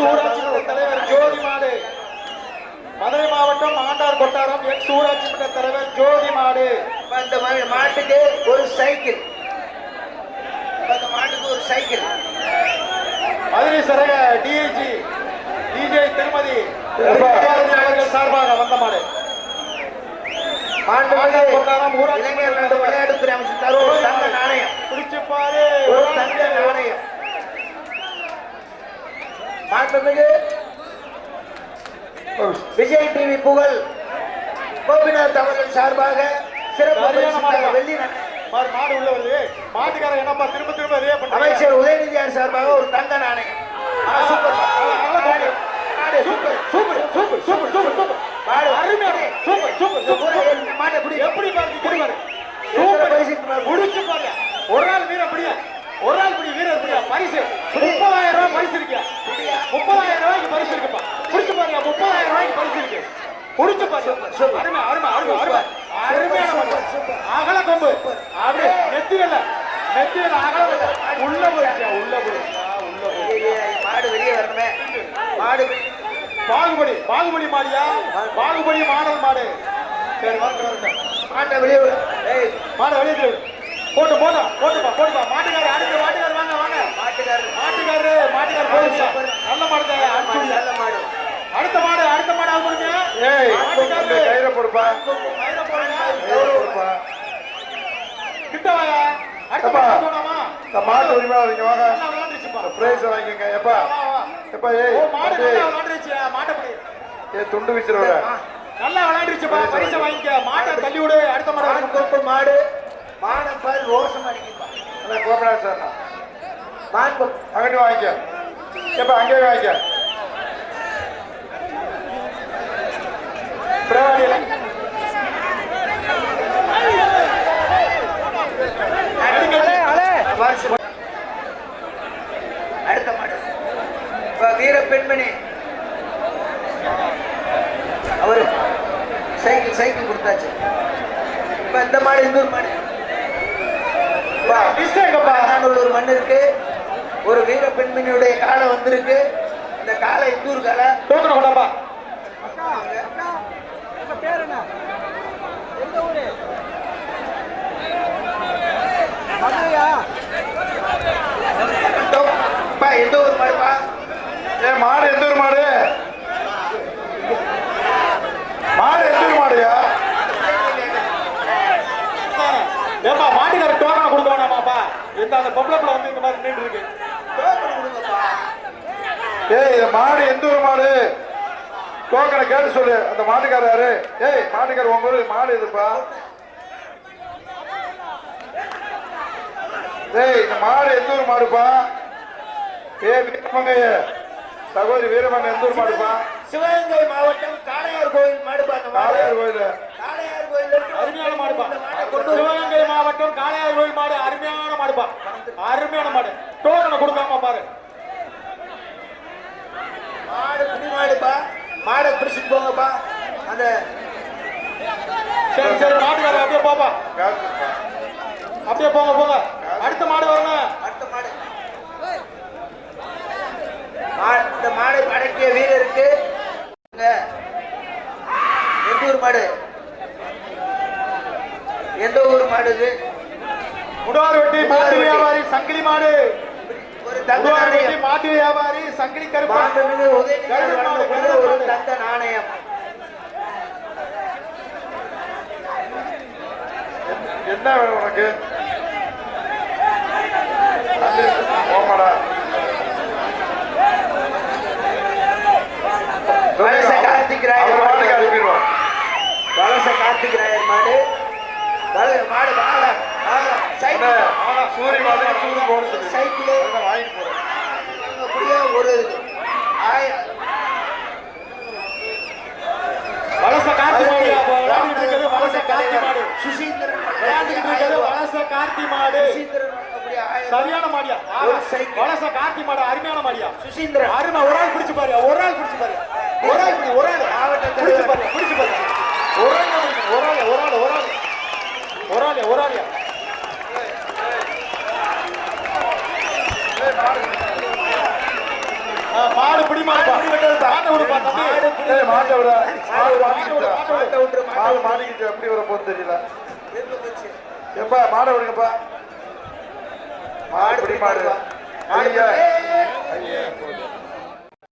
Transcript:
X ஊராட்சி மன்ற தலைவர் ஜோதி மாடு. மதுரை மாவட்டம் ஆண்டார் கொட்டாரம் எக்ஸ் ஊராட்சி மன்ற தலைவர் ஜோதி மாடு. இந்த மாதிரி மாட்டுக்கு ஒரு சைக்கிள். இந்த மாட்டுக்கு ஒரு சைக்கிள். மதுரை சரக டிஐஜி டிஜே திருமதி அவர்கள் சார்பாக வந்த மாடு. கொண்டாடம் ஊராட்சி விளையாட்டுத்துறை அமைச்சர் தங்க நாணயம். பிடிச்சு பாரு ஒரு தங்க நாணயம். மாண்புமிகு விஜய் டிவி புகழ். கோபிநாத் அவர்கள் சார்பாக சிறப்பு. வெள்ளி. மாடு உள்ள வருது. என்னப்பா திரும்ப திரும்ப அதே அமைச்சர் உதயநிதியார் சார்பாக ஒரு தங்க நாணயம். Super. Super super super super super super. மாடு. அருமையான சூப்பர் சூப்பர் பூரா சூப்பர் மாட்டை பிடி. எப்படி பாருங்க இப்படி பாரு எத்தனை சூப்பர்? முடிச்சு பாருங்க. ஒரு நாள் வீரர் பிடியா ஒரு நாள் பிடி வீரர் பிடியா பரிசு. முப்பதாயிரம் ரூபாய் பரிசு இருக்கியா முப்பதாயிரம் ரூபாய்க்கு பரிசு இருக்குப்பா பிடிச்சு பாருங்க முப்பதாயிரம் ரூபாய்க்கு பரிசு இருக்கு புடிச்சு பாருங்க அருமை அருமை அருமை அருமை அருமையான மாடு. அகல கொம்பு அப்படியே நெத்தி வெள்ள நெத்தி வெள்ள அகல உள்ள போயிடுச்சு உள்ள போயிடுச்சு உள்ள போயிடுச்சு மாடு வெளியே வரணுமே மாடு வெளியே- பாகுபலி மாடியா பாகுபலி மாடல் மாடு சரி வரட்டும் மாட்டை வெளியே விடு. ஏய் மாடு வெளியே போட்டு போட்டா போட்டுப்பா போட்டுப்பா மாட்டுக்காரர் அடுத்து மாட்டுக்காரர் வாங்க வாங்க மாட்டுக்காரர் மாட்டுக்காரரு மாட்டுக்காரர் போயிடுச்சா நல்ல மாடு தான் அனுப்பிச்சு விடுங்க. நல்ல மாடு அடுத்த மாடு அடுத்த மாடு அது கொடுங்க ஏய் மாட்டுக்காரரு கையில கொடுப்பா கையில போடுங்க கையில கொடுப்பா கிட்ட வாயா அடுத்த அப்பா. மாடு போனாமா இந்த மாட்டு உரிமையாளர் இங்க வாங்க. பிரைஸ் வாங்கிக்கோங்க எப்பா. எப்பா ஏய் மாடு விளையாண்டுருச்சு மாட்டப்படி ஏய் துண்டு விசிறவர. நல்லா விளையாண்டுருச்சுப்பா. பரிசை வாங்கிக்க. மாட்டை தள்ளி விடு அடுத்த மாடு மாடு கொப்பு மாடு. மாடை பால் ரோசம் அடிக்குப்பா கோபடா சார். அங்கிட்டு வாங்கிக்க எப்பா அங்கேயே வாங்கிக்க அடுத்த மாடு இப்ப வீர பெண்மணி. அவரு சைக்கிள் சைக்கிள் கொடுத்தாச்சு. இப்ப இந்த மாடு இன்னொரு மாடு ஒரு மண் இருக்கு. ஒரு வீர பெண்மணியுடைய காலை வந்திருக்கு. இந்த காலை இன்னொரு காலை. டோக்கன் கொண்டாப்பா பா எந்த ஒரு மாடுப்பா? ஏ மாடு எந்த ஊர் மாடு? மாடு எந்த ஊர் மாடுயா? ஏப்பா மாட்டுக்கார டோக்கனை கொடுக்க வேணாமாப்பா இந்த அந்த பொம்பளை பிள்ளை வந்து இந்த மாதிரி நின்று இருக்கு. டோக்கன் கொடுங்கப்பா. ஏய் மாடு எந்த ஊர் மாடு? டோக்கனை கேட்டு சொல்லு. அந்த மாட்டுக்காரர் யாரு? ஏய் மாட்டுக்காரர் உங்க ஊரு மாடு எதுப்பா? ஏய் இந்த மாடு எந்த ஊர் மாடுப்பா? ஏய் வீரமங்கைய. சகோதரி வீரமங்க எந்த ஊர் மாடுப்பா? சிவகங்கை மாவட்டம் காளையார் கோயில் மாடுப்பா காளையார் கோயில். காளையார் கோயில் அருமையான மாடுப்பா. சிவகங்கை மாவட்டம் காளையார் கோயில் மாடு அருமையான மாடுப்பா. அருமையான மாடு டோக்கனை கொடுக்காம பாரு மாடு குடி மாடுப்பா மாடை பிடிச்சிட்டு போங்கப்பா அந்த சரி சரி மாட்டுக்கார அப்படியே போப்பா. அப்படியே போங்க போங்க. அடுத்த மாடு வரணும். அடுத்த மாடு. இந்த மாடை அடக்கிய வீரருக்கு எந்த ஊர் மாடு? எந்த ஊர் மாடு இது? முடார் வெட்டி மாட்டு வியாபாரி சங்கிலி மாடு. ஒரு தங்க நாணயம். மாட்டு வியாபாரி சங்கிலி கருப்பா. வழங்கக்கூடிய ஒரு தங்க நாணயம். என்ன வேணும் உனக்கு? போமாடா கார்த்திகராயர் அவர் மாட்டுக்கு அனுப்பிடுவோம் வலச கார்த்திகராயர் மாடு. மாடு வாழ சூரிய மாதிரி சூரிய போடுறது சைக்கிள். வாங்கிட்டு போறேன் அப்படியே ஒரு வலச கார்த்தி மாடு. வலச கார்த்தி மாடு. சுசீந்திரன் வலச கார்த்தி மாடு. சரியான மாடியா. வலச கார்த்தி மாடு அருமையான மாடியா? சுசீந்திரன். அருமை ஒரு ஆள் பிடிச்சு பாரு ஒரு ஆள் பிடிச்சு பாரு. ஒரு ஆள் ஒரு ஆள். பிடிச்சு. பாரு பிடிச்சு பாரு. ஒரு ஆள். ஒரு ஆள் ஒரு ஆள் ஒரு ஆள். ஒரு ஆள் ஒரு ஆள். மாடு பிடி மாட்டா மாட்ட விடுப்பா தம்பி. மாட்டை விட மாடு மாட்டிக்கிச்சா மாட்டை மாட்டை மாடு. மாட்டிக்கிச்சு எப்படி வர போகுது தெரியல? எப்பா மாடை விடுங்கப்பா. மாடு பிடி மாடு ஐயா ஏய்,